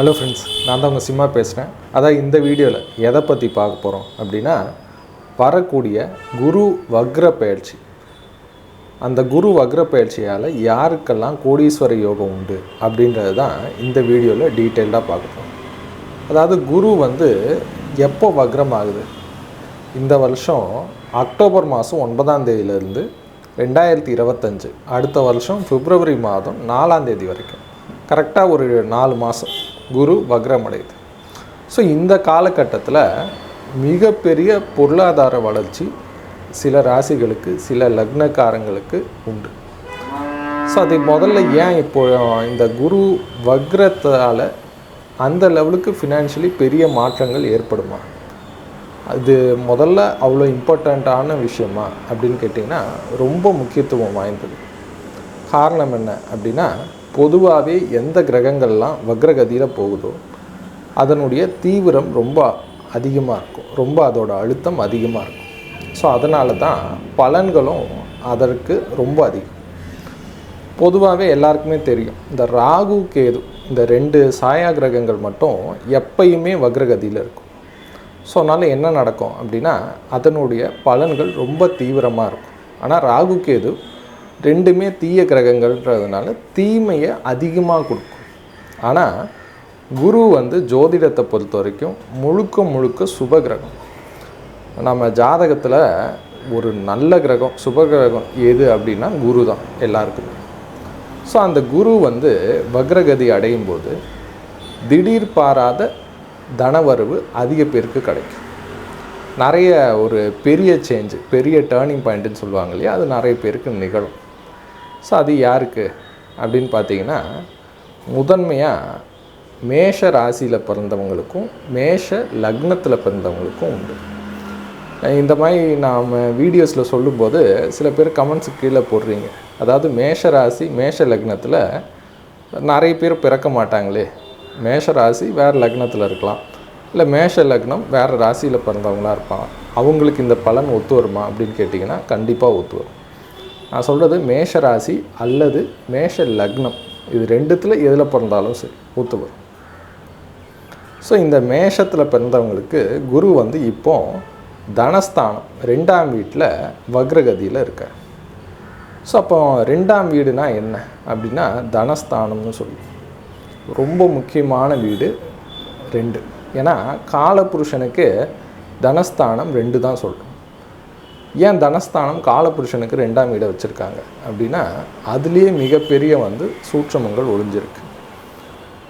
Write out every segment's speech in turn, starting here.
Hello friends நான் தான் உங்கள் சிம்மா பேசுகிறேன் அதான் இந்த வீடியோவில் எதை பற்றி பார்க்க போகிறோம் அப்படின்னா வரக்கூடிய குரு வக்ர பயிற்சி. அந்த குரு வக்ர பயிற்சியால் யாருக்கெல்லாம் கோடீஸ்வர யோகம் உண்டு அப்படின்றது தான் இந்த வீடியோவில் டீட்டெயில்டாக பார்க்க போகிறோம் அதாவது குரு வந்து எப்போ வக்ரம் ஆகுது இந்த வருஷம் அக்டோபர் மாதம் ஒன்பதாம் தேதியிலேருந்து ரெண்டாயிரத்தி இருபத்தஞ்சு அடுத்த வருஷம் பிப்ரவரி மாதம் நாலாம் தேதி வரைக்கும். கரெக்டாக ஒரு நாலு மாதம் குரு வக்ரமடையுது ஸோ இந்த காலகட்டத்தில் மிகப்பெரிய பொருளாதார வளர்ச்சி சில ராசிகளுக்கு சில லக்னக்காரங்களுக்கு உண்டு. ஸோ அது முதல்ல ஏன் இப்போ இந்த குரு வக்ரத்தால் அந்த லெவலுக்கு ஃபினான்ஷியலி பெரிய மாற்றங்கள் ஏற்படுமா? அது முதல்ல அவ்வளோ இம்பார்ட்டண்ட்டான விஷயமா அப்படின்னு கேட்டிங்கன்னா ரொம்ப முக்கியத்துவம் வாய்ந்தது. காரணம் என்ன அப்படின்னா பொதுவாகவே எந்த கிரகங்கள்லாம் வக்ரகதியில் போகுதோ அதனுடைய தீவிரம் ரொம்ப அதிகமாக இருக்கும். ரொம்ப அதோட அழுத்தம் அதிகமாக இருக்கும். ஸோ அதனால தான் பலன்களும் அதற்கு ரொம்ப அதிகம். பொதுவாகவே எல்லாருக்குமே தெரியும். இந்த ராகு கேது இந்த ரெண்டு சாயா கிரகங்கள் மட்டும் எப்பயுமே வக்ரகதியில் இருக்கும். ஸோ அதனால் என்ன நடக்கும் அப்படின்னா அதனுடைய பலன்கள் ரொம்ப தீவிரமாக இருக்கும். ஆனால் ராகு கேது ரெண்டுமே தீய கிரகங்கள்ன்றதுனால தீமையை அதிகமாக கொடுக்கும். ஆனால் குரு வந்து ஜோதிடத்தை பொறுத்த வரைக்கும் முழுக்க முழுக்க சுப கிரகம். நம்ம ஜாதகத்தில் ஒரு நல்ல கிரகம் சுப கிரகம் எது அப்படின்னா குரு தான் எல்லாருக்குமே. ஸோ அந்த குரு வந்து வக்ரகதி அடையும் போது திடீர் பாராத தனவரவு அதிக பேருக்கு கிடைக்கும். நிறைய ஒரு பெரிய சேஞ்சு பெரிய டேர்னிங் பாயிண்ட்டுன்னு சொல்லுவாங்க இல்லையா? அது நிறைய பேருக்கு நிகழும். ஸோ அது யாருக்கு அப்படின்னு பார்த்தீங்கன்னா முதன்மையாக மேஷ ராசியில் பிறந்தவங்களுக்கும் மேஷ லக்னத்தில் பிறந்தவங்களுக்கும் உண்டு. இந்த மாதிரி நாம் வீடியோஸில் சொல்லும்போது சில பேர் கமெண்ட்ஸுக்கு கீழே போடுறீங்க. அதாவது மேஷ ராசி மேஷ லக்னத்தில் நிறைய பேர் பிறக்க மாட்டாங்களே. மேஷ ராசி வேறு லக்னத்தில் இருக்கலாம். இல்லை மேஷ லக்னம் வேறு ராசியில் பிறந்தவங்களாக இருப்பாங்க. அவங்களுக்கு இந்த பலன் ஒத்து வருமா அப்படின்னு கேட்டிங்கன்னா கண்டிப்பாக ஒத்து வரும். நான் சொல்கிறது மேஷ ராசி அல்லது மேஷ லக்னம். இது ரெண்டுத்தில் எதில் பிறந்தாலும் சரி ஊத்து வரும் ஸோ இந்த மேஷத்தில் பிறந்தவங்களுக்கு குரு வந்து இப்போ தனஸ்தானம் ரெண்டாம் வீட்டில் வக்ரகதியில் இருக்கார். ஸோ அப்போ ரெண்டாம் வீடுனா என்ன? அப்படின்னா தனஸ்தானம்னு சொல்லுவோம் ரொம்ப முக்கியமான வீடு ரெண்டு. ஏன்னா காலபுருஷனுக்கு தனஸ்தானம் ரெண்டு தான் சொல்கிறோம் ஏன் தனஸ்தானம் காலபுருஷனுக்கு ரெண்டாம் வீடை வச்சுருக்காங்க? அப்படின்னா அதுலேயே மிகப்பெரிய வந்து சூட்சமங்கள் ஒளிஞ்சிருக்கு.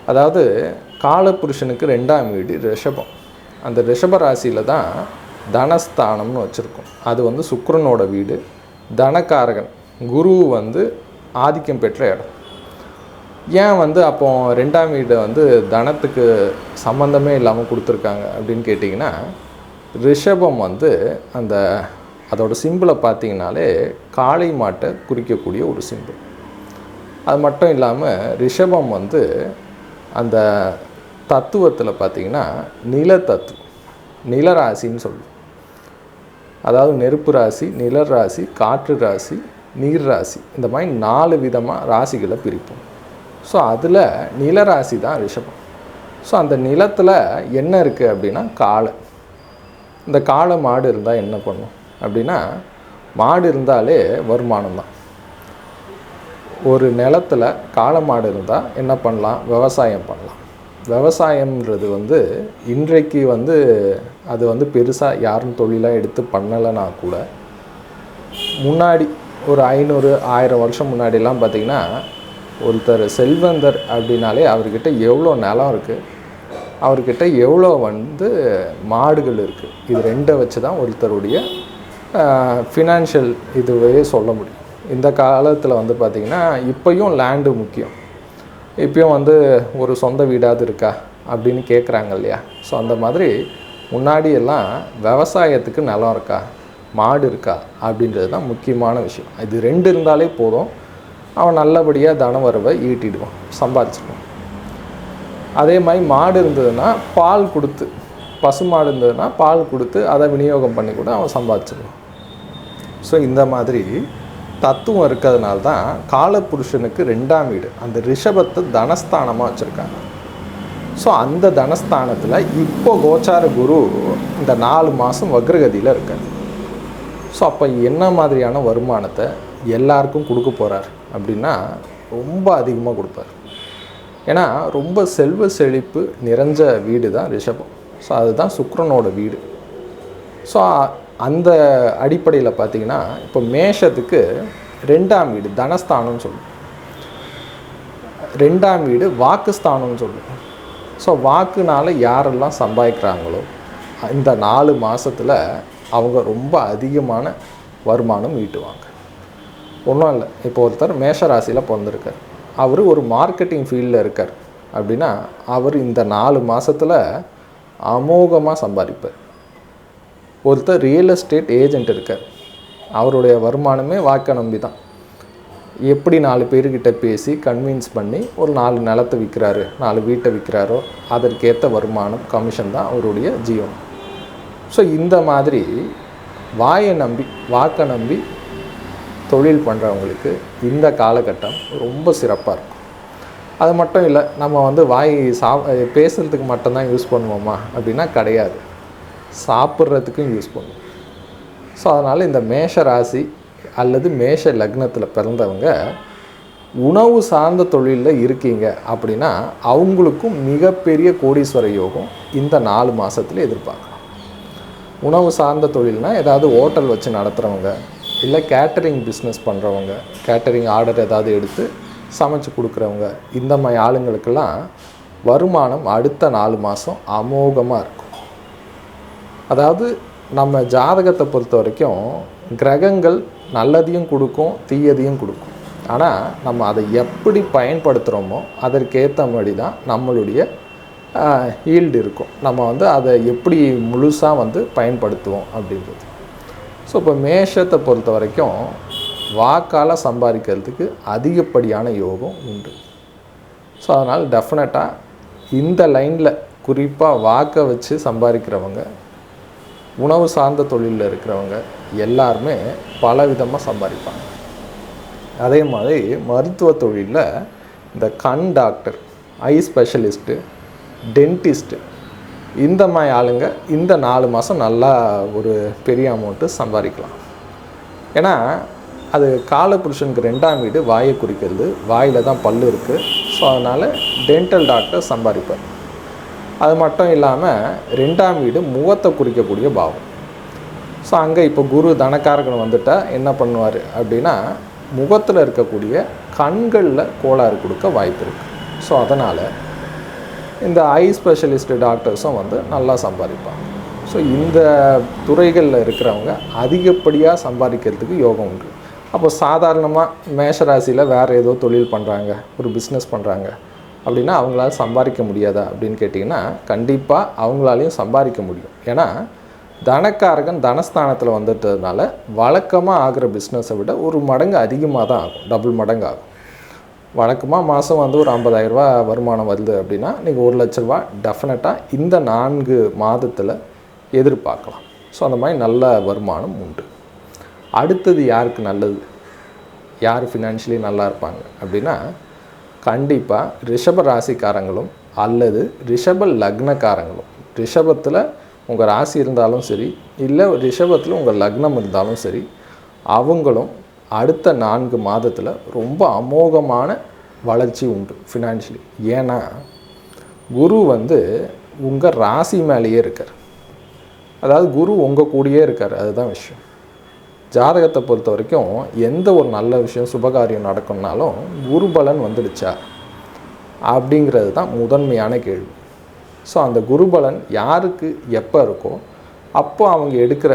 அதாவது காலபுருஷனுக்கு ரெண்டாம் வீடு ரிஷபம். அந்த ரிஷப ராசியில் தான் தனஸ்தானம்னு வச்சுருக்கோம். அது வந்து சுக்கரனோட வீடு தனக்காரகன் குரு வந்து ஆதிக்கம் பெற்ற இடம். ஏன் வந்து அப்போ ரெண்டாம் வீடை வந்து தனத்துக்கு சம்மந்தமே இல்லாமல் கொடுத்துருக்காங்க அப்படின்னு கேட்டிங்கன்னா ரிஷபம் வந்து அந்த அதோட சிம்பிளை பார்த்தீங்கனாலே காளை மாட்டை குறிக்கக்கூடிய ஒரு சிம்பிள். அது மட்டும் இல்லாமல் ரிஷபம் வந்து அந்த தத்துவத்தில் பார்த்தீங்கன்னா நில தத்துவம் நிலராசின்னு சொல்லுவோம். அதாவது நெருப்பு ராசி நிலர் ராசி காற்று ராசி நீர் ராசி இந்த மாதிரி நாலு விதமாக ராசிகளை பிரிப்போம். ஸோ அதில் நிலராசி தான் ரிஷபம். ஸோ அந்த நிலத்தில் என்ன இருக்குது அப்படின்னா காளை. இந்த காளை மாடு இருந்தால் என்ன பண்ணும்? அப்படின்னா மாடு இருந்தாலே வருமானம் தான். ஒரு நிலத்தில் காளை மாடு இருந்தால் என்ன பண்ணலாம்? விவசாயம் பண்ணலாம். விவசாயம்ன்றது வந்து இன்றைக்கு வந்து அது வந்து பெருசாக யாரும் தொழிலாக எடுத்து பண்ணலைன்னா கூட முன்னாடி ஒரு ஐநூறு ஆயிரம் வருஷம் முன்னாடிலாம் பார்த்திங்கன்னா ஒருத்தர் செல்வந்தர் அப்படின்னாலே அவர்கிட்ட எவ்வளோ நிலம் இருக்குது அவர்கிட்ட எவ்வளோ வந்து மாடுகள் இருக்குது இது ரெண்டை வச்சு தான் ஒருத்தருடைய ஃபினான்ஷியல் இதுவே சொல்ல முடியும். இந்த காலத்தில் வந்து பார்த்திங்கன்னா இப்போயும் லேண்டு முக்கியம். இப்போயும் வந்து ஒரு சொந்த வீடாவது இருக்கா அப்படின்னு கேட்குறாங்க இல்லையா? ஸோ அந்த மாதிரி முன்னாடி எல்லாம் விவசாயத்துக்கு நிலம் இருக்கா? மாடு இருக்கா? அப்படின்றது தான் முக்கியமான விஷயம். இது ரெண்டு இருந்தாலே போதும். அவன் நல்லபடியாக தனவரவை ஈட்டிடுவான் சம்பாதிச்சிடுவான் அதே மாதிரி மாடு இருந்ததுன்னா பால் கொடுத்து பசு மாடு இருந்ததுன்னா பால் கொடுத்து அதை விநியோகம் பண்ணி கூட அவன் சம்பாதிச்சிடுவான் ஸோ இந்த மாதிரி தத்துவம் இருக்கிறதுனால தான் காலப்புருஷனுக்கு ரெண்டாம் வீடு அந்த ரிஷபத்தை தனஸ்தானமாக வச்சுருக்காங்க. ஸோ அந்த தனஸ்தானத்தில் இப்போ கோச்சார குரு இந்த நாலு மாதம் வக்ரகதியில் இருக்கார். ஸோ அப்போ என்ன மாதிரியான வருமானத்தை எல்லாருக்கும் கொடுக்க போகிறார் அப்படின்னா ரொம்ப அதிகமாக கொடுப்பார். ஏன்னா ரொம்ப செல்வ செழிப்பு நிறைஞ்ச வீடு தான் ரிஷபம். ஸோ அதுதான் சுக்ரனோட வீடு. ஸோ அந்த அடிப்படையில் பார்த்தீங்கன்னா இப்போ மேஷத்துக்கு ரெண்டாம் வீடு தனஸ்தானம்னு சொல்லுவோம். ரெண்டாம் வீடு வாக்குஸ்தானம்னு சொல்லுவோம். ஸோ வாக்குனால் யாரெல்லாம் சம்பாதிக்கிறாங்களோ இந்த நாலு மாதத்தில் அவங்க ரொம்ப அதிகமான வருமானம் ஈட்டுவாங்க. ஒன்றும் இல்லை. இப்போ ஒருத்தர் மேஷ ராசியில் பிறந்திருக்கார். அவர் ஒரு மார்க்கெட்டிங் ஃபீல்டில் இருக்கார். அப்படின்னா அவர் இந்த நாலு மாதத்தில் அமோகமாக சம்பாதிப்பார். ஒருத்தர் ரியல் எஸ்டேட் ஏஜென்ட் இருக்கார். அவருடைய வருமானமே வாக்க நம்பி தான் எப்படி நாலு பேர்கிட்ட பேசி கன்வின்ஸ் பண்ணி ஒரு நாலு நிலத்தை விற்கிறாரு நாலு வீட்டை விற்கிறாரோ அதற்கேற்ற வருமானம் கமிஷன் தான் அவருடைய ஜீவனம் ஸோ இந்த மாதிரி வாயை நம்பி வாக்கை நம்பி தொழில் பண்ணுறவங்களுக்கு இந்த காலகட்டம் ரொம்ப சிறப்பாக இருக்கும். அது மட்டும் இல்லை நம்ம வந்து வாய் சா பேசுகிறதுக்கு மட்டும்தான் யூஸ் பண்ணுவோமா? அப்படின்னா கிடையாது. சாப்பிட்றதுக்கும் யூஸ் பண்ணும். ஸோ அதனால் இந்த மேஷ ராசி அல்லது மேஷ லக்னத்தில் பிறந்தவங்க உணவு சார்ந்த தொழிலில் இருக்கீங்க அப்படின்னா அவங்களுக்கும் மிகப்பெரிய கோடீஸ்வர யோகம் இந்த நாலு மாதத்தில் எதிர்பார்க்கலாம். உணவு சார்ந்த தொழில்னால் ஏதாவது ஹோட்டல் வச்சு நடத்துகிறவங்க இல்லை கேட்டரிங் பிஸ்னஸ் பண்ணுறவங்க கேட்டரிங் ஆர்டர் ஏதாவது எடுத்து சமைச்சு கொடுக்குறவங்க இந்த மாதிரி ஆளுங்களுக்கெல்லாம் வருமானம் அடுத்த நாலு மாதம் அமோகமாக இருக்கும். அதாவது நம்ம ஜாதகத்தை பொறுத்த வரைக்கும் கிரகங்கள் நல்லதையும் கொடுக்கும் தீயதையும் கொடுக்கும். ஆனால் நம்ம அதை எப்படி பயன்படுத்துகிறோமோ அதற்கேற்ற மாதிரி தான் நம்மளுடைய ஈல்டு இருக்கும். நம்ம வந்து அதை எப்படி முழுசாக வந்து பயன்படுத்துவோம் அப்படின்றது. ஸோ இப்போ மேஷத்தை பொறுத்த வரைக்கும் வாக்கால் சம்பாதிக்கிறதுக்கு அதிகப்படியான யோகம் உண்டு. ஸோ அதனால் டெஃபினட்டாக இந்த லைனில் குறிப்பாக வாக்கை வச்சு சம்பாதிக்கிறவங்க உணவு சார்ந்த தொழிலில் இருக்கிறவங்க எல்லாருமே பல விதமாக சம்பாதிப்பாங்க. அதே மாதிரி மருத்துவ தொழிலில் இந்த கண் டாக்டர் ஐ ஸ்பெஷலிஸ்ட்டு டென்டிஸ்ட்டு இந்த மாதிரி ஆளுங்க இந்த நாலு மாதம் நல்லா ஒரு பெரிய அமௌண்ட்டு சம்பாதிக்கலாம். ஏன்னா அது காலபுருஷனுக்கு ரெண்டாம் வீடு வாயை குறிக்கிறது வாயில் தான் பல்லு இருக்குது ஸோ அதனால் டென்டல் டாக்டர் சம்பாதிப்பார். அது மட்டும் இல்லாமல் ரெண்டாம் வீடு முகத்தை குறிக்கக்கூடிய பாவம். ஸோ அங்கே இப்போ குரு தனக்காரகன் வந்துட்டால் என்ன பண்ணுவார் அப்படின்னா முகத்தில் இருக்கக்கூடிய கண்களில் கோளாறு கொடுக்க வாய்ப்பு இருக்குது ஸோ அதனால் இந்த ஐ ஸ்பெஷலிஸ்ட் டாக்டர்ஸும் வந்து நல்லா சம்பாதிப்பாங்க. ஸோ இந்த துறைகளில் இருக்கிறவங்க அதிகப்படியாக சம்பாதிக்கிறதுக்கு யோகம் உண்டு. அப்போ சாதாரணமாக மேஷராசியில் வேறு ஏதோ தொழில் பண்ணுறாங்க ஒரு பிஸ்னஸ் பண்ணுறாங்க அப்படின்னா அவங்களால சம்பாதிக்க முடியாதா அப்படின்னு கேட்டிங்கன்னா கண்டிப்பாக அவங்களாலையும் சம்பாதிக்க முடியும். ஏன்னா தனக்காரகன் தனஸ்தானத்தில் வந்துட்டதுனால வழக்கமாக ஆகிற பிஸ்னஸை விட ஒரு மடங்கு அதிகமாக தான் ஆகும். டபுள் மடங்கு ஆகும் வழக்கமாக மாதம் வந்து ஒரு ஐம்பதாயிரரூபா வருமானம் வருது அப்படின்னா நீங்கள் ஒரு லட்ச ரூபா டெஃபினட்டாக இந்த நான்கு மாதத்தில் எதிர்பார்க்கலாம். ஸோ அந்த மாதிரி நல்ல வருமானம் உண்டு. அடுத்தது யாருக்கு நல்லது? யார் ஃபினான்ஷியலி நல்லா இருப்பாங்க? அப்படின்னா கண்டிப்பாக ரிஷப ராசிக்காரங்களும் அல்லது ரிஷப லக்னக்காரங்களும். ரிஷபத்தில் உங்கள் ராசி இருந்தாலும் சரி இல்லை ரிஷபத்தில் உங்கள் லக்னம் இருந்தாலும் சரி அவங்களும் அடுத்த நான்கு மாதத்தில் ரொம்ப அமோகமான வளர்ச்சி உண்டு ஃபினான்ஷியலி ஏன்னா குரு வந்து உங்கள் ராசி மேலேயே இருக்கார். அதாவது குரு உங்கள் கூடயே இருக்கார். அதுதான் விஷயம். ஜாதகத்தை பொறுத்த வரைக்கும் எந்த ஒரு நல்ல விஷயம் சுபகாரியம் நடக்கும்னாலும் குரு பலன் வந்துடுச்சா? அப்படிங்கிறது தான் முதன்மையான கேள்வி. ஸோ அந்த குருபலன் யாருக்கு எப்போ இருக்கோ அப்போ அவங்க எடுக்கிற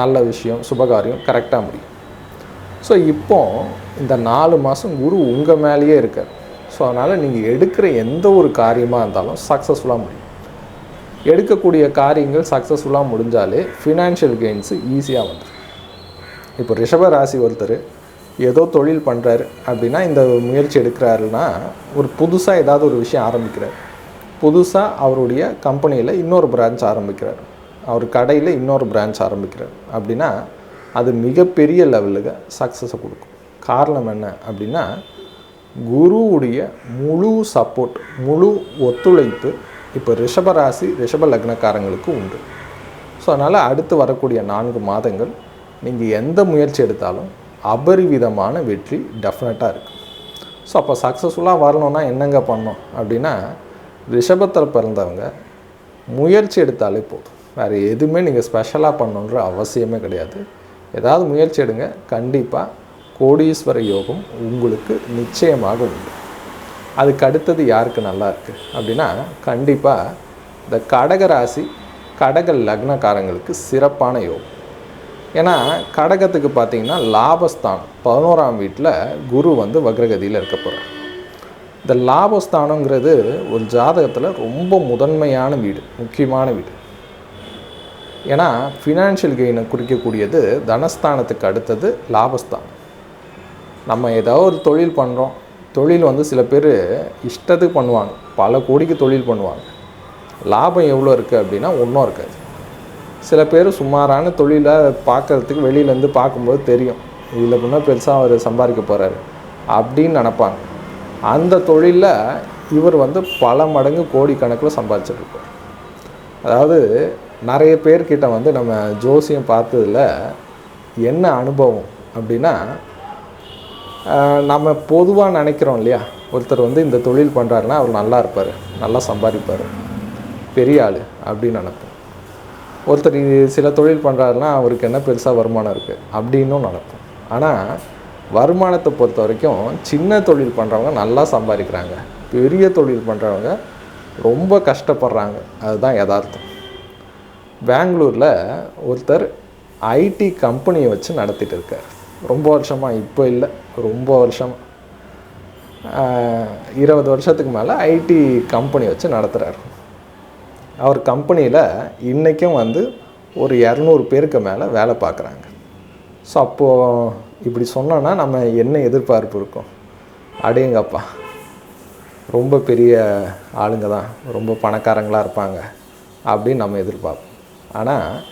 நல்ல விஷயம் சுபகாரியம் கரெக்டாக முடியும். ஸோ இப்போ இந்த நாலு மாதம் குரு உங்கள் மேலேயே இருக்கார். ஸோ அதனால் நீங்கள் எடுக்கிற எந்த ஒரு காரியமாக இருந்தாலும் சக்ஸஸ்ஃபுல்லாக முடியும். எடுக்கக்கூடிய காரியங்கள் சக்ஸஸ்ஃபுல்லாக முடிஞ்சாலே ஃபினான்ஷியல் கெயின்ஸு ஈஸியாக வந்துடும் இப்போ ரிஷப ராசி ஒருத்தர் ஏதோ தொழில் பண்ணுறாரு அப்படின்னா இந்த முயற்சி எடுக்கிறாருன்னா ஒரு புதுசாக ஏதாவது ஒரு விஷயம் ஆரம்பிக்கிறார். புதுசாக அவருடைய கம்பெனியில் இன்னொரு பிரான்ச் ஆரம்பிக்கிறார். அவர் கடையில் இன்னொரு பிரான்ச் ஆரம்பிக்கிறார். அப்படின்னா அது மிகப்பெரிய லெவலுக்கு சக்ஸஸை கொடுக்கும். காரணம் என்ன அப்படின்னா குருவுடைய முழு சப்போர்ட் முழு ஒத்துழைப்பு இப்போ ரிஷபராசி ரிஷப லக்னக்காரங்களுக்கு உண்டு. ஸோ அதனால் அடுத்து வரக்கூடிய நான்கு மாதங்கள் நீங்கள் எந்த முயற்சி எடுத்தாலும் அபரிவிதமான வெற்றி டெஃபினட்டாக இருக்குது ஸோ அப்போ சக்ஸஸ்ஃபுல்லாக வரணும்னா என்னங்க பண்ணோம் அப்படின்னா ரிஷபத்தில் பிறந்தவங்க முயற்சி எடுத்தாலே போதும். வேறு எதுவுமே நீங்கள் ஸ்பெஷலாக பண்ணணுன்ற அவசியமே கிடையாது. ஏதாவது முயற்சி எடுங்க. கண்டிப்பாக கோடீஸ்வர யோகம் உங்களுக்கு நிச்சயமாக உண்டு. அதுக்கு அடுத்தது யாருக்கு நல்லா இருக்குது அப்படின்னா கண்டிப்பாக இந்த கடக ராசி கடக லக்னக்காரங்களுக்கு சிறப்பான யோகம். ஏன்னா கடகத்துக்கு பார்த்தீங்கன்னா லாபஸ்தானம். பதினோராம் வீட்டில் குரு வந்து வக்ரகதியில் இருக்க போகிறார் இந்த லாபஸ்தானங்கிறது ஒரு ஜாதகத்தில் ரொம்ப முதன்மையான வீடு முக்கியமான வீடு. ஏன்னா ஃபினான்ஷியல் கெயினை குறிக்கக்கூடியது தனஸ்தானத்துக்கு அடுத்தது லாபஸ்தானம். நம்ம ஏதோ ஒரு தொழில் பண்ணுறோம் தொழில் வந்து சில பேர் இஷ்டத்துக்கு பண்ணுவாங்க. பல கோடிக்கு தொழில் பண்ணுவாங்க. லாபம் எவ்வளோ இருக்குது அப்படின்னா ஒன்றும் இருக்காது. சில பேர் சுமாரான தொழிலை பார்க்கறதுக்கு வெளியிலேருந்து பார்க்கும்போது தெரியும். இதில் முன்னே பெருசாக அவர் சம்பாதிக்க போகிறாரு அப்படின்னு நினப்பாங்க. அந்த தொழிலில் இவர் வந்து பல மடங்கு கோடிக்கணக்கில் சம்பாதிச்சிட்ருப்பார் அதாவது நிறைய பேர்கிட்ட வந்து நம்ம ஜோசியம் பார்த்ததுல என்ன அனுபவம் அப்படின்னா நம்ம பொதுவாக நினைக்கிறோம் இல்லையா? ஒருத்தர் வந்து இந்த தொழில் பண்ணுறாருன்னா அவர் நல்லா இருப்பார் நல்லா சம்பாதிப்பார். பெரிய ஆள் அப்படின்னு நினைப்போம். ஒருத்தர் சில தொழில் பண்ணுறாருன்னா அவருக்கு என்ன பெருசாக வருமானம் இருக்குது அப்படின்னும் நடக்கும். ஆனால் வருமானத்தை பொறுத்த வரைக்கும் சின்ன தொழில் பண்ணுறவங்க நல்லா சம்பாதிக்கிறாங்க. பெரிய தொழில் பண்ணுறவங்க ரொம்ப கஷ்டப்படுறாங்க. அதுதான் யதார்த்தம். பெங்களூரில் ஒருத்தர் ஐடி கம்பெனியை வச்சு நடத்திட்டு இருக்கார். ரொம்ப வருஷமாக இப்போ இல்லை ரொம்ப வருஷமாக இருபது வருஷத்துக்கு மேலே ஐடி கம்பெனி வச்சு நடத்துகிறார் அவர் கம்பெனியில் இன்றைக்கும் வந்து ஒரு இரநூறு பேருக்கு மேலே வேலை பார்க்குறாங்க. ஸோ அப்போது இப்படி சொன்னோன்னா நம்ம என்ன எதிர்பார்ப்பு இருக்கும்? அடேங்கப்பா ரொம்ப பெரிய ஆளுங்க தான் ரொம்ப பணக்காரங்களாக இருப்பாங்க அப்படின்னு நம்ம எதிர்பார்ப்போம். ஆனால்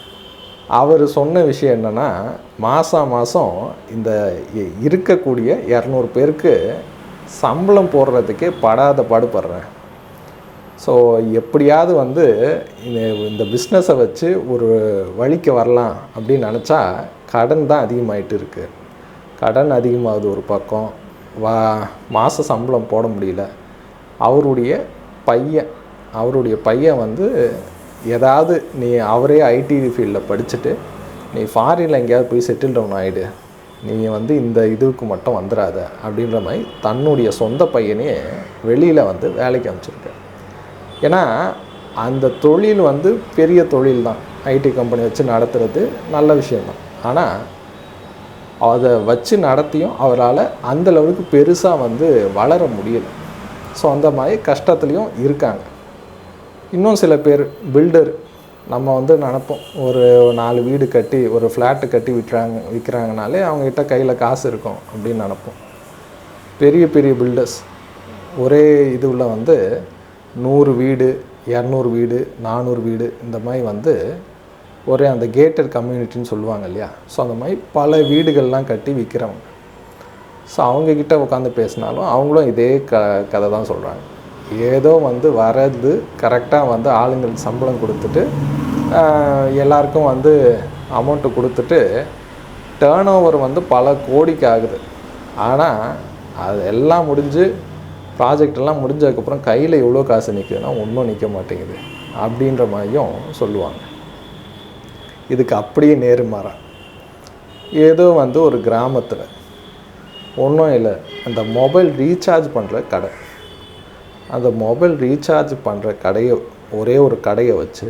அவர் சொன்ன விஷயம் என்னென்னா மாதம் மாதம் இந்த இ- இருக்கக்கூடிய இரநூறு பேருக்கு சம்பளம் போடுறதுக்கே படாத பாடுபடுறேன். ஸோ எப்படியாவது வந்து இந்த பிஸ்னஸை வச்சு ஒரு வழிக்கு வரலாம் அப்படின்னு நினச்சா கடன் தான் அதிகமாகிட்டு இருக்குது கடன் அதிகமாகுது ஒரு பக்கம். வா மாத சம்பளம் போட முடியல. அவருடைய பையன் அவருடைய பையன் வந்து ஏதாவது நீ அவரே ஐடி ஃபீல்டில் படிச்சுட்டு நீ ஃபாரினில் எங்கேயாவது போய் செட்டில் டவுன் ஆகிடு நீ வந்து இந்த இதுக்கு மட்டும் வந்துடாத அப்படின்ற மாதிரி தன்னுடைய சொந்த பையனையே வெளியில் வந்து வேலைக்கு அமைச்சிருக்க ஏன்னா அந்த தொழில் வந்து பெரிய தொழில் தான் ஐடி கம்பெனி வச்சு நடத்துறது நல்ல விஷயந்தான் ஆனால் அதை வச்சு நடத்தியும் அவரால் அந்த லெவலுக்கு பெருசாக வந்து வளர முடியல. ஸோ அந்த மாதிரி கஷ்டத்துலேயும் இருக்காங்க. இன்னும் சில பேர் பில்டர் நம்ம வந்து நினப்போம். ஒரு நாலு வீடு கட்டி ஒரு ஃப்ளாட்டு கட்டி விற்றாங்க விற்கிறாங்கனாலே அவங்ககிட்ட கையில் காசு இருக்கும் அப்படின்னு நினப்போம். பெரிய பெரிய பில்டர்ஸ் ஒரே இதுவில் வந்து நூறு வீடு இரநூறு வீடு நானூறு வீடு இந்த மாதிரி வந்து ஒரே அந்த கேட்டட் கம்யூனிட்டின்னு சொல்லுவாங்க இல்லையா? ஸோ அந்த மாதிரி பல வீடுகள்லாம் கட்டி விற்கிறவங்க ஸோ அவங்கக்கிட்ட உட்காந்து பேசினாலும் அவங்களும் இதே க கதை தான் சொல்கிறாங்க ஏதோ வந்து வரது கரெக்டாக வந்து ஆளுங்களுக்கு சம்பளம் கொடுத்துட்டு எல்லாருக்கும் வந்து அமௌண்ட்டு கொடுத்துட்டு டேர்ன் ஓவர் வந்து பல கோடிக்கு ஆகுது. ஆனால் அது எல்லாம் முடிஞ்சு ப்ராஜெக்ட் எல்லாம் முடிஞ்சதுக்கப்புறம் கையில் எவ்வளோ காசு நிற்குதுன்னா ஒன்றும் நிற்க மாட்டேங்குது. அப்படின்ற மாதிரியும் சொல்லுவாங்க. இதுக்கு அப்படியே நேர்மாறா ஏதோ வந்து ஒரு கிராமத்தில் ஒன்றும் இல்லை அந்த மொபைல் ரீசார்ஜ் பண்ணுற கடை. அந்த மொபைல் ரீசார்ஜ் பண்ணுற கடையை ஒரே ஒரு கடையை வச்சு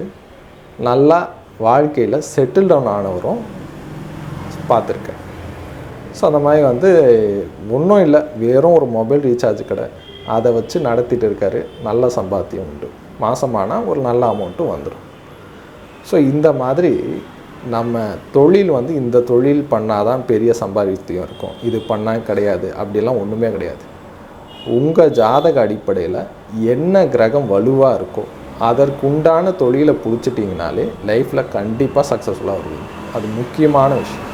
நல்லா வாழ்க்கையில் செட்டில் டவுன் ஆனவரும் பார்த்துருக்கேன். ஸோ அந்த மாதிரி வந்து ஒன்றும் இல்லை வெறும் ஒரு மொபைல் ரீசார்ஜ் கடை. அதை வச்சு நடத்திட்டு இருக்காரு. நல்ல சம்பாத்தியம் உண்டு. மாதமானால் ஒரு நல்ல அமௌண்ட்டும் வந்துடும் ஸோ இந்த மாதிரி நம்ம தொழில் வந்து இந்த தொழில் பண்ணால் தான் பெரிய சம்பாதித்தியம் இருக்கும். இது பண்ணால் கிடையாது. அப்படிலாம் ஒன்றுமே கிடையாது. உங்கள் ஜாதக அடிப்படையில் என்ன கிரகம் வலுவாக இருக்கோ அதற்குண்டான தொழிலை பிடிச்சிட்டிங்கனாலே லைஃப்பில் கண்டிப்பாக சக்ஸஸ்ஃபுல்லாக வருவீங்க. அது முக்கியமான விஷயம்.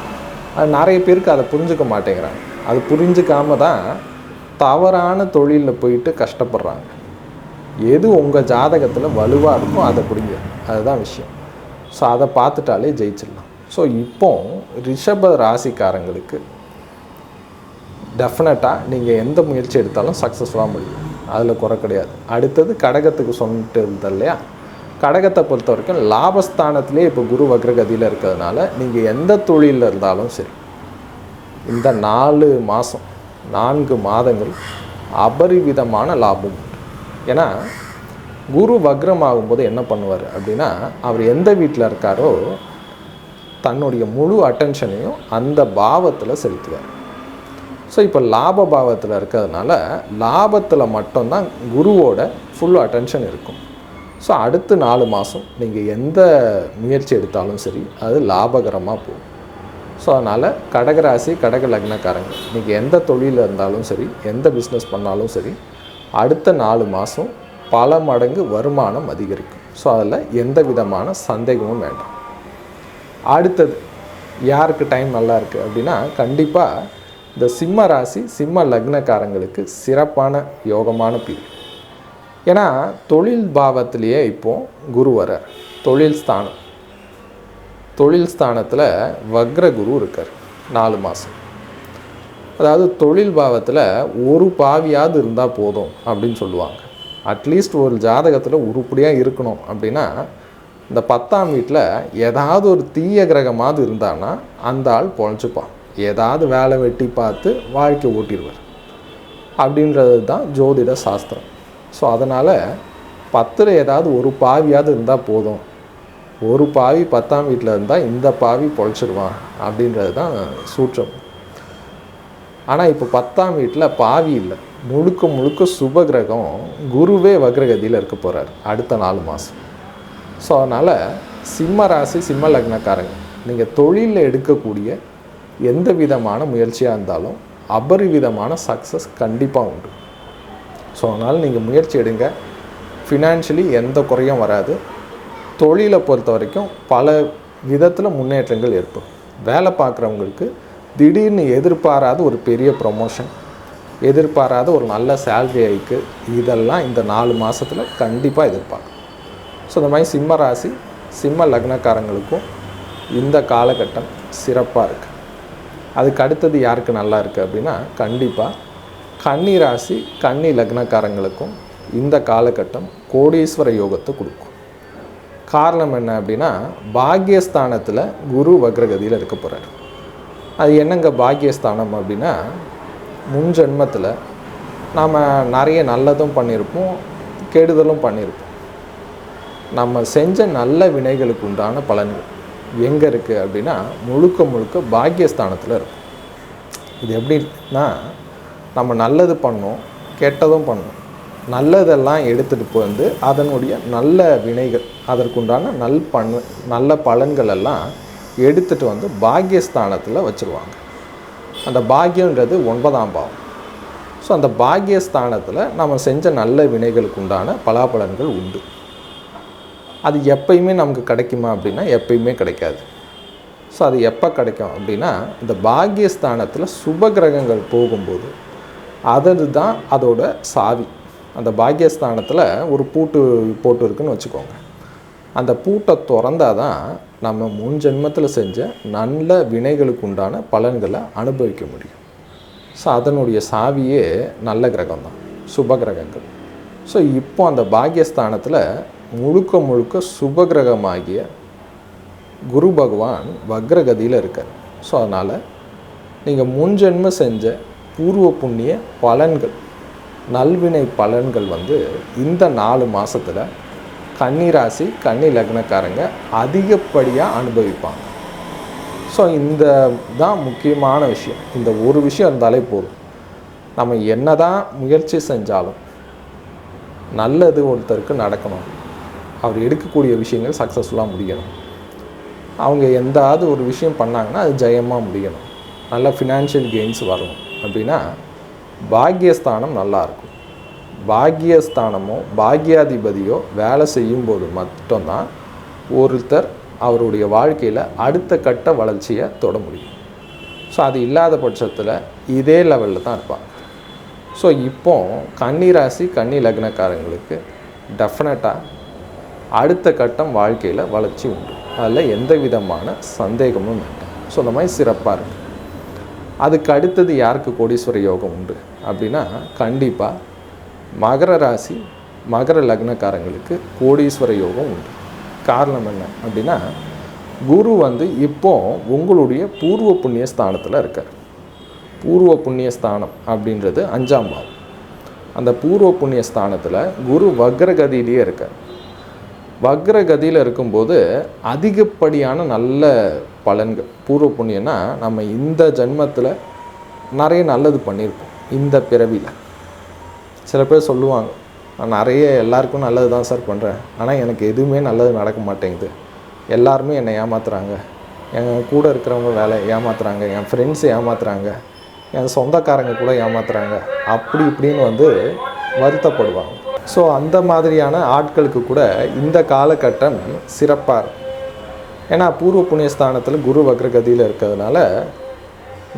அது நிறைய பேருக்கு அதை புரிஞ்சுக்க மாட்டேங்கிறாங்க. அது புரிஞ்சுக்காம தான் தவறான தொழிலில் போயிட்டு கஷ்டப்படுறாங்க. எது உங்கள் ஜாதகத்தில் வலுவாக இருக்கோ அதை பிடிங்க. அதுதான் விஷயம். ஸோ அதை பார்த்துட்டாலே ஜெயிச்சிடலாம். ஸோ இப்போ ரிஷப ராசிக்காரங்களுக்கு டெஃபினட்டாக நீங்கள் எந்த முயற்சி எடுத்தாலும் சக்ஸஸ்ஃபுல்லாக முடியும். அதில் குறை கிடையாது. அடுத்தது கடகத்துக்கு சொல்லிட்டு இருந்தது இல்லையா? கடகத்தை பொறுத்த வரைக்கும் லாபஸ்தானத்திலே இப்போ குரு வக்ரகதியில் இருக்கிறதுனால நீங்கள் எந்த தொழிலில் இருந்தாலும் சரி இந்த நாலு மாதம் நான்கு மாதங்கள் அபரிவிதமான லாபம். ஏன்னா குரு வக்ரம் ஆகும்போது என்ன பண்ணுவார் அப்படின்னா அவர் எந்த வீட்டில் இருக்காரோ தன்னுடைய முழு அட்டென்ஷனையும் அந்த பாவத்தில் செலுத்துவார். ஸோ இப்போ லாப பாவத்தில் இருக்கிறதுனால லாபத்தில் மட்டும்தான் குருவோட ஃபுல் அட்டென்ஷன் இருக்கும். ஸோ அடுத்த நாலு மாதம் நீங்கள் எந்த முயற்சி எடுத்தாலும் சரி அது லாபகரமாக போகும். ஸோ அதனால் கடகராசி கடக லக்னக்காரங்க நீங்கள் எந்த தொழிலில் இருந்தாலும் சரி எந்த பிஸ்னஸ் பண்ணாலும் சரி அடுத்த நாலு மாதம் பல மடங்கு வருமானம் அதிகரிக்கும். ஸோ அதில் எந்த விதமான சந்தேகமும் வேண்டாம். அடுத்தது யாருக்கு டைம் நல்லா இருக்குது அப்படின்னா கண்டிப்பாக இந்த சிம்ம ராசி சிம்ம லக்னக்காரங்களுக்கு சிறப்பான யோகமான பீரியட். ஏன்னா தொழில் பாவத்திலேயே இப்போது குரு வரார் தொழில் ஸ்தானம். தொழில் ஸ்தானத்தில் வக்ர குரு இருக்கார் நாலு மாதம் அதாவது தொழில் பாவத்தில் ஒரு பாவியாவது இருந்தால் போதும் அப்படின்னு சொல்லுவாங்க. அட்லீஸ்ட் ஒரு ஜாதகத்தில் உருப்படியாக இருக்கணும் அப்படின்னா இந்த பத்தாம் வீட்டில் ஏதாவது ஒரு தீய கிரகமாவது இருந்தான்னா அந்த ஆள் பொழைச்சிப்பான். ஏதாவது வேலை வெட்டி பார்த்து வாழ்க்கை ஓட்டிடுவார். அப்படின்றது தான் ஜோதிட சாஸ்திரம். ஸோ அதனால் பத்தில் ஏதாவது ஒரு பாவியாவது இருந்தால் போதும். ஒரு பாவி பத்தாம் வீட்டில் இருந்தால் இந்த பாவி பொழைச்சிடுவான் அப்படின்றது தான் சூற்றம். ஆனால் இப்போ பத்தாம் வீட்டில் பாவி இல்லை. முழுக்க முழுக்க சுப கிரகம் குருவே வக்ரகதியில் இருக்க போகிறார் அடுத்த நாலு மாதம் ஸோ அதனால் சிம்ம ராசி சிம்ம லக்னக்காரங்க நீங்கள் தொழிலில் எடுக்கக்கூடிய எந்த விதமான முயற்சியாக இருந்தாலும் அபரிவிதமான சக்ஸஸ் கண்டிப்பாக உண்டு. ஸோ அதனால் நீங்கள் முயற்சி எடுங்க. ஃபினான்ஷியலி எந்த குறையும் வராது. தொழிலை பொறுத்த வரைக்கும் பல விதத்தில் முன்னேற்றங்கள் ஏற்படும். வேலை பார்க்குறவங்களுக்கு திடீர்னு எதிர்பாராத ஒரு பெரிய ப்ரொமோஷன் எதிர்பாராத ஒரு நல்ல சேல்ரி ஹைக்கு இதெல்லாம் இந்த நாலு மாதத்தில் கண்டிப்பாக எதிர்பார்க்கும். ஸோ இந்த மாதிரி சிம்ம ராசி சிம்ம லக்னக்காரங்களுக்கும் இந்த காலகட்டம் சிறப்பாக இருக்குது அதுக்கு அடுத்தது யாருக்கு நல்லா இருக்குது அப்படின்னா கண்டிப்பாக கன்னி ராசி கன்னி லக்னக்காரங்களுக்கும் இந்த காலகட்டம் கோடீஸ்வர யோகத்தை கொடுக்கும். காரணம் என்ன அப்படின்னா பாக்யஸ்தானத்தில் குரு வக்ரகதியில் இருக்க போகிறார் அது என்னங்க பாக்யஸ்தானம் அப்படின்னா முன் ஜென்மத்தில் நாம் நிறைய நல்லதும் பண்ணியிருப்போம் கெடுதலும் பண்ணியிருப்போம். நம்ம செஞ்ச நல்ல வினைகளுக்கு உண்டான பலன்கள் எங்கே இருக்குது அப்படின்னா முழுக்க முழுக்க பாக்யஸ்தானத்தில் இருக்கும். இது எப்படின்னா நம்ம நல்லது பண்ணோம் கெட்டதும் பண்ணோம். நல்லதெல்லாம் எடுத்துகிட்டு வந்து அதனுடைய நல்ல வினைகள் அதற்குண்டான நல் பண் நல்ல பலன்கள் எல்லாம் எடுத்துகிட்டு வந்து பாக்கியஸ்தானத்தில் வச்சுருவாங்க. அந்த பாக்கியன்றது ஒன்பதாம் பாவம். ஸோ அந்த பாக்கியஸ்தானத்தில் நம்ம செஞ்ச நல்ல வினைகளுக்கு உண்டான பலாபலன்கள் உண்டு. அது எப்பயுமே நமக்கு கிடைக்குமா அப்படின்னா எப்பயுமே கிடைக்காது. ஸோ அது எப்போ கிடைக்கும் அப்படின்னா இந்த பாக்கியஸ்தானத்தில் சுப கிரகங்கள் போகும்போது அது தான் அதோட சாவி. அந்த பாக்கியஸ்தானத்தில் ஒரு பூட்டு போட்டு இருக்குன்னு வச்சுக்கோங்க. அந்த பூட்டை திறந்தால் தான் நம்ம முன் ஜென்மத்தில் செஞ்ச நல்ல வினைகளுக்கு உண்டான பலன்களை அனுபவிக்க முடியும். ஸோ அதனுடைய சாவியே நல்ல கிரகம் தான் சுப கிரகங்கள். ஸோ இப்போ அந்த பாக்கியஸ்தானத்தில் முழுக்க முழுக்க சுப கிரகமாகிய குரு பகவான் வக்ரகதியில் இருக்கார். ஸோ அதனால் நீங்கள் முன்ஜென்ம செஞ்ச பூர்வ புண்ணிய பலன்கள் நல்வினை பலன்கள் வந்து இந்த நாலு மாதத்தில் கன்னிராசி கன்னி லக்னக்காரங்க அதிகப்படியாக அனுபவிப்பாங்க. ஸோ இந்த தான் முக்கியமான விஷயம். இந்த ஒரு விஷயம் இருந்தாலே போதும். நம்ம என்ன தான் முயற்சி செஞ்சாலும் நல்லது ஒருத்தருக்கு நடக்கணும். அவர் எடுக்கக்கூடிய விஷயங்கள் சக்ஸஸ்ஃபுல்லாக முடியணும். அவங்க எந்தாவது ஒரு விஷயம் பண்ணாங்கன்னா அது ஜெயமாக முடியணும். நல்ல ஃபினான்ஷியல் கெயின்ஸ் வரணும். அப்படின்னா பாக்கியஸ்தானம் நல்லாயிருக்கும் பாக்கியஸ்தானமோ பாக்கியாதிபதியோ வேலை செய்யும்போது மட்டும்தான் ஒருத்தர் அவருடைய வாழ்க்கையில் அடுத்த கட்ட வளர்ச்சியை தொட முடியும். ஸோ அது இல்லாத பட்சத்தில் இதே லெவலில் தான் இருப்பாங்க. ஸோ இப்போ கன்னி ராசி கன்னி லக்னக்காரங்களுக்கு டெஃபினட்டாக அடுத்த கட்டம் வாழ்க்கையில் வளர்ச்சி உண்டு. அதில் எந்த விதமான சந்தேகமும் இல்லை ஸோ அந்த மாதிரி சிறப்பாக இருக்குது அதுக்கு அடுத்தது யாருக்கு கோடீஸ்வர யோகம் உண்டு? அப்படின்னா கண்டிப்பாக மகர ராசி மகர லக்னக்காரங்களுக்கு கோடீஸ்வர யோகம் உண்டு. காரணம் என்ன அப்படின்னா குரு வந்து இப்போ உங்களுடைய பூர்வ புண்ணிய ஸ்தானத்தில் இருக்கார். பூர்வ புண்ணிய ஸ்தானம் அப்படின்றது அஞ்சாம் பாவம். அந்த பூர்வ புண்ணிய ஸ்தானத்தில் குரு வக்ரகதியிலேயே இருக்கார். வக்ரகதியில் இருக்கும்போது அதிகப்படியான நல்ல பலன்கள் பூர்வ புண்ணியம்னா நம்ம இந்த ஜென்மத்தில் நிறைய நல்லது பண்ணியிருப்போம் இந்த பிறவியில். சில பேர் சொல்லுவாங்க நான் நிறைய எல்லாருக்கும் நல்லது தான் சார் பண்ணுறேன் ஆனால் எனக்கு எதுவுமே நல்லது நடக்க மாட்டேங்குது. எல்லாருமே என்னை ஏமாத்துறாங்க. என் கூட இருக்கிறவங்க வேலை ஏமாத்துறாங்க. என் ஃப்ரெண்ட்ஸ் ஏமாத்துறாங்க. என் சொந்தக்காரங்க கூட ஏமாத்துறாங்க. அப்படி இப்படின்னு வந்து வருத்தப்படுவாங்க. ஸோ அந்த மாதிரியான ஆட்களுக்கு கூட இந்த காலகட்டம் சிறப்பாக இருக்கும். ஏன்னா பூர்வ புண்ணியஸ்தானத்தில் குரு வக்ரகதியில் இருக்கிறதுனால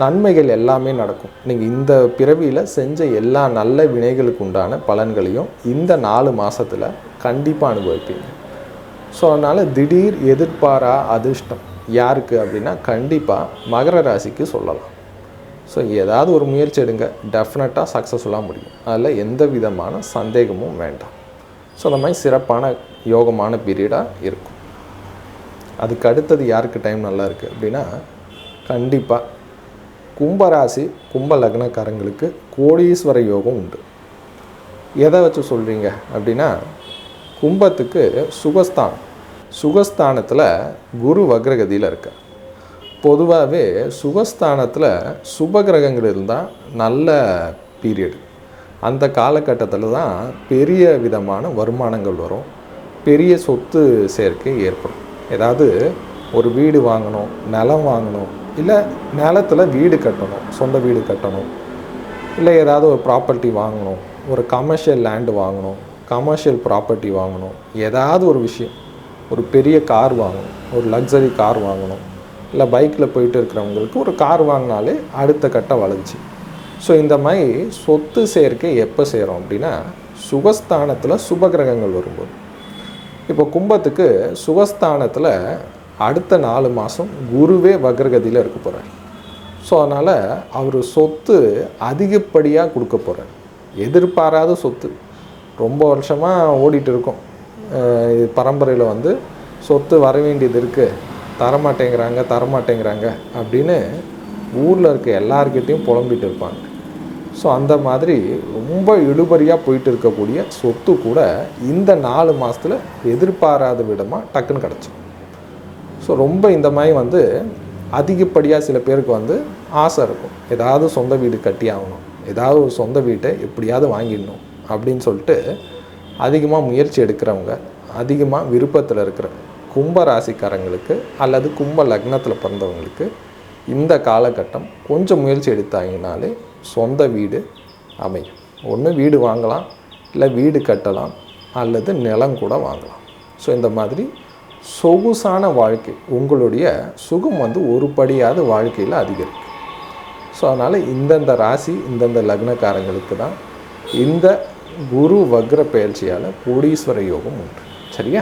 நன்மைகள் எல்லாமே நடக்கும். நீங்கள் இந்த பிறவியில் செஞ்ச எல்லா நல்ல வினைகளுக்கு உண்டான பலன்களையும் இந்த நாலு மாதத்தில் கண்டிப்பாக அனுபவிப்பீங்க. ஸோ அதனால் திடீர் எதிர்பாரா அதிர்ஷ்டம் யாருக்கு அப்படின்னா கண்டிப்பாக மகர ராசிக்கு சொல்லலாம். ஸோ ஏதாவது ஒரு முயற்சி எடுங்க. டெஃபினட்டாக சக்ஸஸ்ஃபுல்லாக முடியும். அதில் எந்த விதமான சந்தேகமும் வேண்டாம். ஸோ அந்த மாதிரி சிறப்பான யோகமான பீரியடாக இருக்கும். அதுக்கு அடுத்தது யாருக்கு டைம் நல்லா இருக்குது அப்படின்னா கண்டிப்பாக கும்பராசி கும்ப லக்னக்காரங்களுக்கு கோடீஸ்வர யோகம் உண்டு. எதை வச்சு சொல்கிறீங்க அப்படின்னா கும்பத்துக்கு சுகஸ்தானம். சுகஸ்தானத்தில் குரு வக்ரகதியில் இருக்கார். பொதுவாகவே சுகஸ்தானத்தில் சுபகிரகங்கள் இருந்தால் நல்ல பீரியட் அந்த காலகட்டத்தில் தான் பெரிய விதமான வருமானங்கள் வரும். பெரிய சொத்து சேர்க்கை ஏற்படும். ஏதாவது ஒரு வீடு வாங்கணும் நிலம் வாங்கணும் இல்லை நிலத்தில் வீடு கட்டணும் சொந்த வீடு கட்டணும் இல்லை ஏதாவது ஒரு ப்ராப்பர்ட்டி வாங்கணும் ஒரு கமர்ஷியல் லேண்டு வாங்கணும் கமர்ஷியல் ப்ராப்பர்ட்டி வாங்கணும் ஏதாவது ஒரு விஷயம். ஒரு பெரிய கார் வாங்கணும் ஒரு லக்ஸரி கார் வாங்கணும் இல்லை பைக்கில் போயிட்டு இருக்கிறவங்களுக்கு ஒரு கார் வாங்கினாலே அடுத்த கட்ட வளர்ச்சி. ஸோ இந்த மாதிரி சொத்து சேர்க்கை எப்போ சேரும் அப்படின்னா சுகஸ்தானத்தில் சுபகிரகங்கள் வரும்போது. இப்போ கும்பத்துக்கு சுகஸ்தானத்தில் அடுத்த நாலு மாதம் குருவே வக்ரகதியில் இருக்க போகிறார். ஸோ அதனால் அவர் சொத்து அதிகப்படியாக கொடுக்க போகிறார். எதிர்பாராத சொத்து. ரொம்ப வருஷமாக ஓடிட்டு இருக்கோம். பரம்பரையில் வந்து சொத்து வர வேண்டியது இருக்குது தரமாட்டேங்கிறாங்க தரமாட்டேங்கிறாங்க அப்படின்னு ஊரில் இருக்க எல்லார்கிட்டேயும் புலம்பிட்டு இருப்பாங்க. ஸோ அந்த மாதிரி ரொம்ப இழுபறியாக போயிட்டு இருக்கக்கூடிய சொத்து கூட இந்த நாலு மாதத்தில் எதிர்பாராத விதமாக டக்குன்னு கிடச்சிடும் ஸோ ரொம்ப இந்த மாதிரி வந்து அதிகப்படியாக சில பேருக்கு வந்து ஆசை இருக்கும். ஏதாவது சொந்த வீடு கட்டி ஆகணும் ஏதாவது ஒரு சொந்த வீட்டை எப்படியாவது வாங்கிடணும் அப்படின்னு சொல்லிட்டு அதிகமாக முயற்சி எடுக்கிறவங்க அதிகமாக விருப்பத்தில் இருக்கிற கும்ப ராசிக்காரங்களுக்கு அல்லது கும்ப லக்னத்தில் பிறந்தவங்களுக்கு இந்த காலகட்டம் கொஞ்சம் முயற்சி எடுத்தாங்கனாலே சொந்த வீடு அமையும். ஒன்று வீடு வாங்கலாம் இல்லை வீடு கட்டலாம் அல்லது நிலம் கூட வாங்கலாம். ஸோ இந்த மாதிரி சொகுசான வாழ்க்கை உங்களுடைய சுகம் வந்து ஒரு படியாவது வாழ்க்கையில் அதிகரிக்கும். ஸோ அதனால் இந்தந்த ராசி இந்தந்த லக்னக்காரங்களுக்கு தான் இந்த குரு வக்ர பயிற்சியால் கோடீஸ்வர யோகம் உண்டு. சரியா?